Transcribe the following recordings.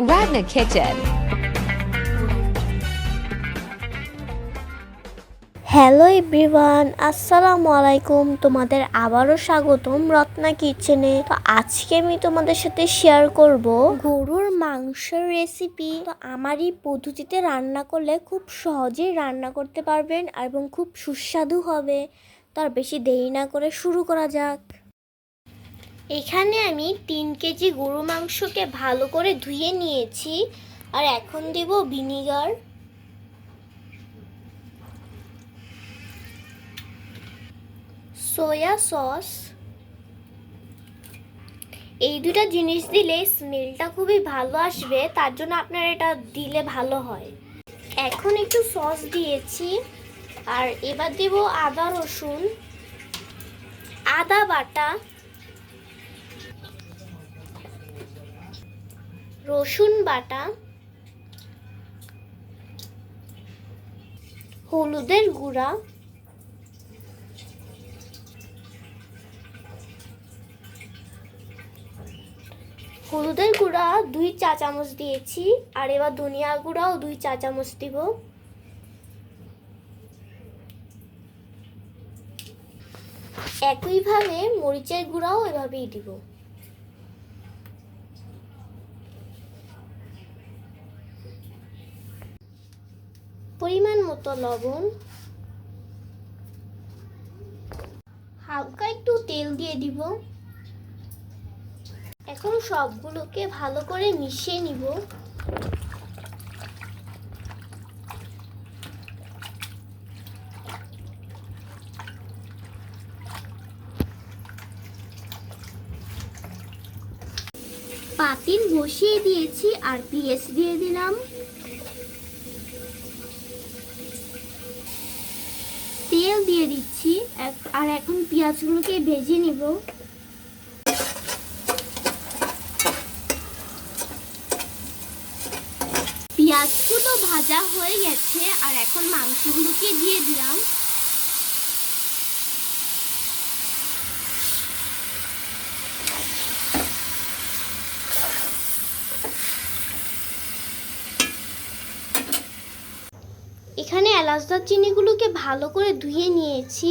Wagner Kitchen. Hello everyone আসসালামু আলাইকুম তোমাদের আবারও স্বাগতম রত্না কিচেনে। তো আজকে আমি তোমাদের সাথে শেয়ার করব গরুর মাংসের রেসিপি তো আমার এই পদ্ধতিতে রান্না করলে খুব সহজেই রান্না করতে পারবেন এবং খুব সুস্বাদু হবে। তার বেশি দেরি না করে শুরু করা যাক। এখানে আমি তিন কেজি গরু মাংসকে ভালো করে ধুয়ে নিয়েছি, আর এখন দেব ভিনিগার। সোয়া সস। এই দুটো জিনিস দিলে স্মেলটা খুবই ভালো আসবে, তার জন্য আপনার এটা দিলে ভালো হয়। এখন একটু সস দিয়েছি, আর এবার দেব আদা রসুন। আদা বাটা রসুন বাটা, হলুদের গুঁড়া হলুদের গুঁড়া দুই চা চামচ দিয়েছি, আর এবার ধনিয়া গুঁড়াও দুই চা চামচ দিব। একইভাবে মরিচের গুঁড়াও এভাবেই দিব। পরিমাণ মতো লবণ। হালকা একটু তেল দিয়ে দিব। এখন সবগুলোকে ভালো করে মিশিয়ে নিব। পাতিল বসিয়ে দিয়েছি আর পিএস দিয়ে দিলাম। তেল দিয়ে দিচ্ছি। আর এখন পেঁয়াজগুলোকে ভেজে নিব। পেঁয়াজগুলো ভাজা হয়ে গেছে, আর এখন মাংসগুলোকে দিয়ে দিলাম। এখানে এলাচ দারচিনিগুলোকে ভালো করে ধুয়ে নিয়েছি।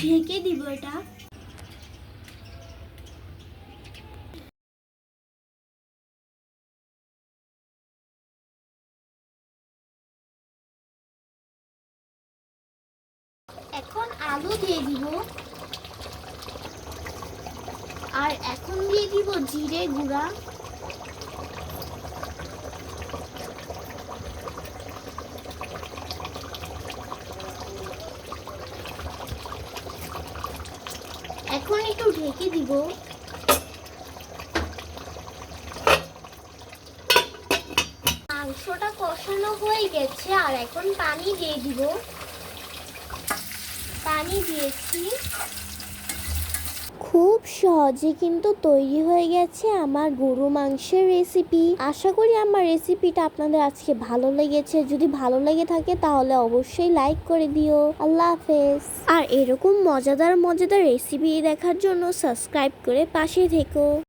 ঢেকে দিব এটা। এখন আলু দিয়ে দিব। আর এখন দিয়ে দিব জিরে গুঁড়া। এখন একটু ঢেকে দিব। মাংসটা কষানো হয়ে গেছে, আর এখন পানি দিয়ে দিব। পানি দিয়েছি। খুব সহজে কিন্তু তৈরি হয়ে গেছে আমার গরু মাংসের রেসিপি আশা করি আমার রেসিপিটা আপনাদের আজকে ভালো লেগেছে। যদি ভালো লেগে থাকে তাহলে অবশ্যই লাইক করে দিও। আল্লাহ হাফেজ। আর এরকম মজাদার মজাদার রেসিপি দেখার জন্য সাবস্ক্রাইব করে পাশে থেকো।